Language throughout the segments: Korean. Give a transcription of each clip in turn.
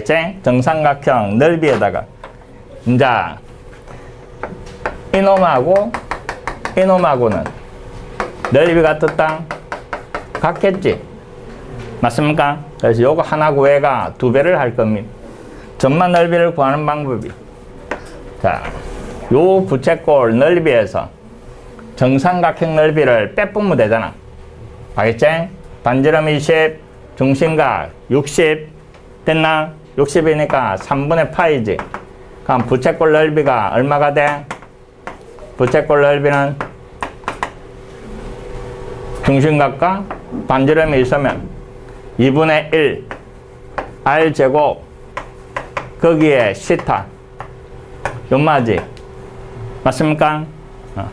이제 정삼각형 넓이에다가 이제 이놈하고 이놈하고는 넓이가 어떻다? 같겠지? 맞습니까? 그래서 요거 하나 구해가 두 배를 할 겁니다. 전만 넓이를 구하는 방법이 자, 요 부채꼴 넓이에서 정삼각형 넓이를 빼보면 되잖아. 알겠지? 반지름 20, 중심각 60 됐나? 60이니까 3분의 파이지. 그럼 부채꼴 넓이가 얼마가 돼? 부채꼴 넓이는 중심각과 반지름이 있으면 2분의 1 r 제곱 거기에 시타 연마지 맞습니까? 어.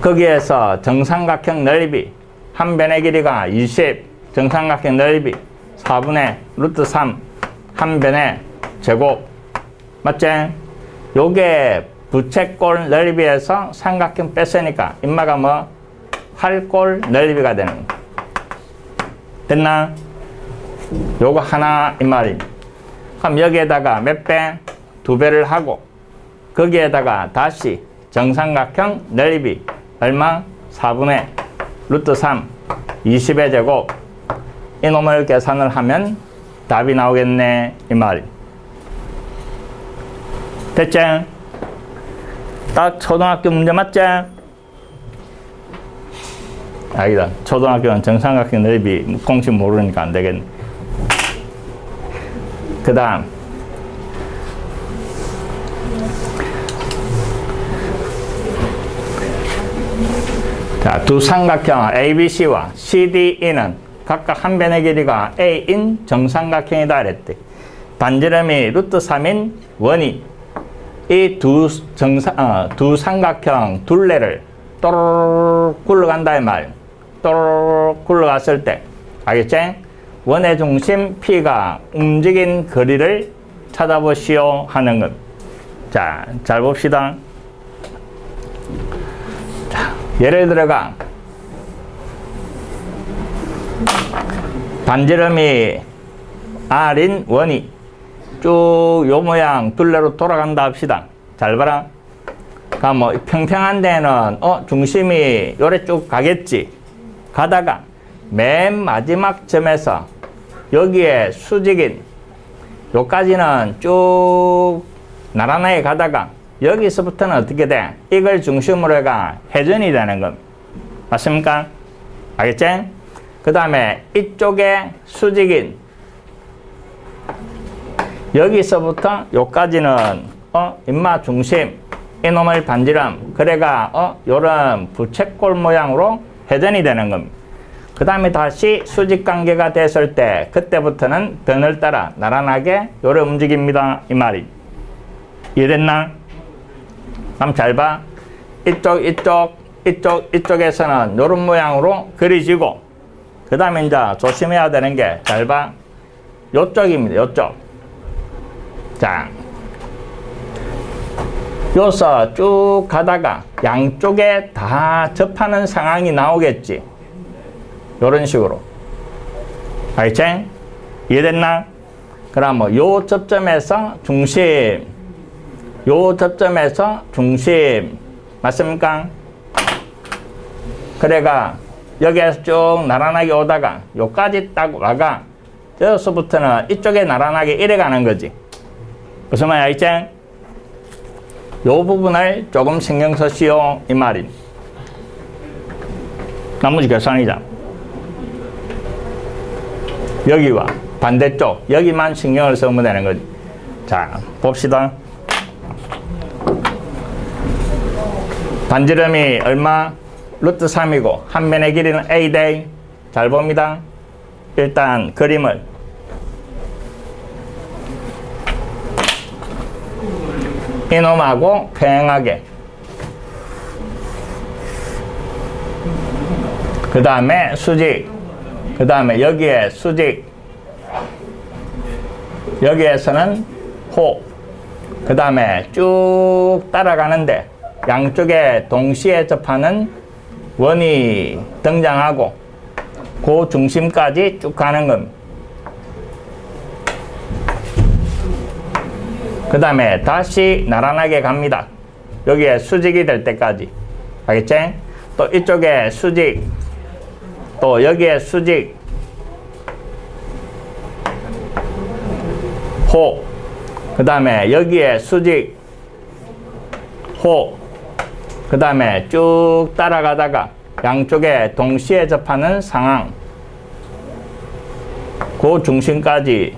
거기에서 정삼각형 넓이 한 변의 길이가 20 정삼각형 넓이 4분의 루트 3 한 변의 제곱 맞지? 요게 부채꼴 넓이에서 삼각형 뺐으니까 인마가 뭐 활꼴 넓이가 되는 거 됐나? 요거 하나 이 말이. 그럼 여기에다가 몇 배? 두 배를 하고 거기에다가 다시 정삼각형 넓이 얼마? 4분의 루트 3 20의 제곱 이놈을 계산을 하면 답이 나오겠네 이 말이. 됐지? 딱 초등학교 문제 맞지? 아니다. 초등학교는 정삼각형 넓이 공식 모르니까 안 되겠네. 그 다음. 자, 두 삼각형 ABC와 CDE는 각각 한 변의 길이가 A인 정삼각형이다 그랬대. 반지름이 루트 3인 원이 이 두 정사, 어, 두 삼각형 둘레를 또르륵 굴러간다 이 말. 또르륵 굴러갔을 때, 알겠지? 원의 중심 P가 움직인 거리를 찾아보시오 하는 것. 자, 잘 봅시다. 자, 예를 들어가 반지름이 R인 원이 쭉 요 모양 둘레로 돌아간다 합시다. 잘 봐라. 그뭐 평평한 데는 어 중심이 요래 쭉 가겠지. 가다가 맨 마지막 점에서 여기에 수직인 요까지는 쭉 나란하게 가다가 여기서부터는 어떻게 돼? 이걸 중심으로 해가 회전이 되는 것. 맞습니까? 알겠지? 그 다음에 이쪽에 수직인 여기서부터 요까지는 어 인마 중심 이놈의 반지름 그래가 어 요런 부채꼴 모양으로 회전이 되는 겁니다. 그 다음에 다시 수직 관계가 됐을 때 그때부터는 변을 따라 나란하게 요래 움직입니다 이 말이 이해됐나? 그럼 잘 봐. 이쪽 이쪽 이쪽 이쪽에서는 요런 모양으로 그려지고 그 다음에 이제 조심해야 되는 게 잘 봐. 요쪽입니다 요쪽 자 요서 쭉 가다가 양쪽에 다 접하는 상황이 나오겠지. 요런 식으로. 알겠지? 이해됐나? 그럼 뭐, 요 접점에서 중심, 요 접점에서 중심, 맞습니까? 그래가, 여기에서 쭉 나란하게 오다가, 요까지 딱 와가, 여기서부터는 이쪽에 나란하게 이래 가는 거지. 무슨 말이야, 알겠지? 요 부분을 조금 신경 쓰시오 이 말인. 나머지 계산이자. 여기와 반대쪽 여기만 신경을 쓰면 되는 거지. 자 봅시다. 반지름이 얼마? 루트 3이고 한 면의 길이는 A 대. 잘 봅니다. 일단 그림을. 이놈하고 평행하게. 그 다음에 수직. 그 다음에 여기에 수직. 여기에서는 호 그 다음에 쭉 따라가는데 양쪽에 동시에 접하는 원이 등장하고 그 중심까지 쭉 가는 겁니다 그 다음에 다시 나란하게 갑니다. 여기에 수직이 될 때까지. 알겠지? 또 이쪽에 수직, 또 여기에 수직, 호, 그 다음에 여기에 수직, 호, 그 다음에 쭉 따라가다가 양쪽에 동시에 접하는 상황, 그 중심까지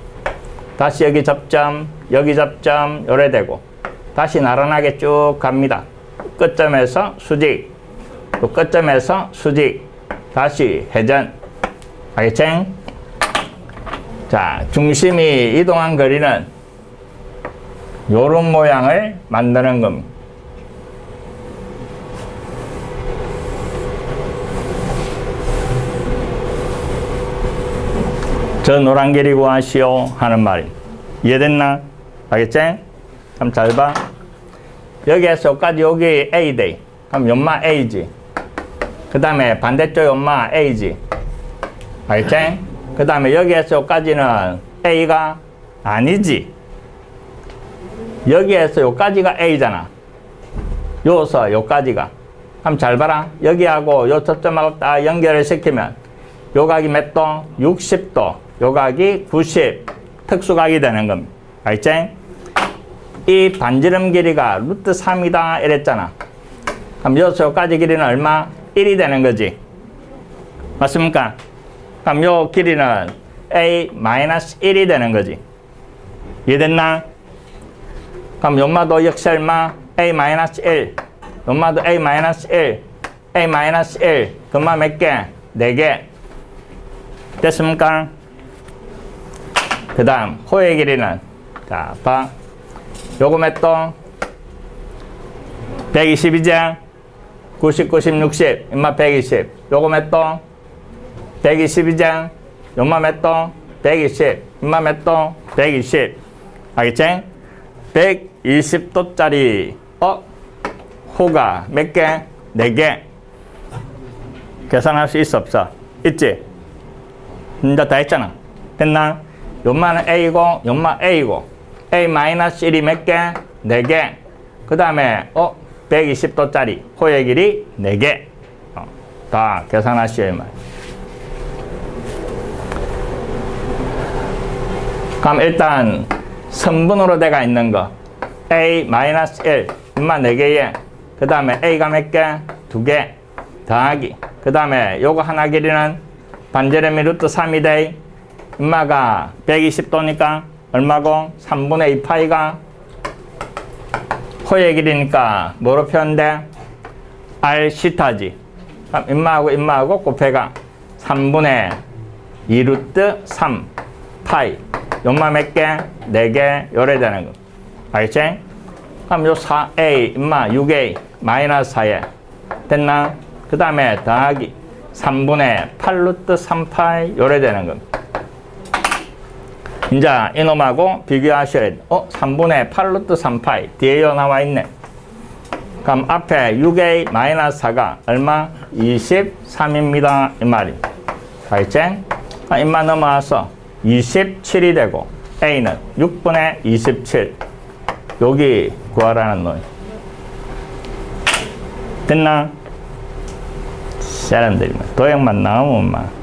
다시 여기 접점, 여기 접점, 요래 되고 다시 나란하게 쭉 갑니다. 끝점에서 수직, 또 끝점에서 수직, 다시 회전. 알겠지? 자, 중심이 이동한 거리는 요런 모양을 만드는 겁니다. 저 노란 길이 구하시오 하는 말이 이해됐나? 알겠지? 그럼 잘 봐. 여기에서 여기까지 여기 A 돼. 그럼 연마 A지. 그 다음에 반대쪽 연마 A지. 알겠지? 그 다음에 여기에서 여기까지는 A가 아니지. 여기에서 여기까지가 A잖아. 요서 여기까지가. 그럼 잘 봐라. 여기하고 요 초점하고 딱 연결을 시키면 요 각이 몇 도? 60도. 요 각이 90. 특수각이 되는 겁니다. 알지? 이 반지름 길이가 루트 3이다 이랬잖아. 그럼 여기까지 길이는 얼마? 1이 되는 거지. 맞습니까? 그럼 요 길이는 A-1이 되는 거지. 이해됐나? 그럼 연마도 역시 얼마? A-1. 연마도 A-1. A-1. 그마 몇 개? 4개. 됐습니까? 그 다음, 호의 길이는, 자, 몇 도? 120이지? 90, 90, 60. 임마 120. 요거 몇 도? 120이지? 요마 몇 도? 120. 임마 몇 도? 120. 알겠지? 120도짜리, 어? 호가 몇 개? 4개. 계산할 수 있어, 없어? 있지? 이제 다 했잖아. 됐나? 연마는 A고, 연마 A고, A-1이 몇 개? 4개. 그 다음에, 어, 120도짜리 호의 길이 4개. 어, 다 계산하시오, 이 말. 그럼 일단, 선분으로 돼가 있는 거. A-1, 인마 4개에, 그 다음에 A가 몇 개? 2개. 더하기. 그 다음에 요거 하나 길이는 반제곱이 루트 3이 돼. 인마가 120도니까 얼마고? 3분의 2 파이가 호의 길이니까 뭐로 표현돼? R 시타지. 그럼 인마하고 인마하고 곱해가 3분의 2 루트 3 파이. 연마 몇 개? 4개. 요래 되는 거. 알겠지? 그럼 요 4A, 인마 6A, 마이너스 4에. 됐나? 그 다음에 더하기 3분의 8 루트 3파이 요래 되는 겁니다. 이제 이놈하고 비교하셔야 돼. 어? 3분의 8 루트 3파이 뒤에 나와 있네. 그럼 앞에 6a 마이너스 4가 얼마? 23입니다. 이 말이. 알겠지? 아, 입만 넘어와서 27이 되고 a는 6분의 27. 여기 구하라는 놈. 됐나? 사람들이 도형만 나오면 막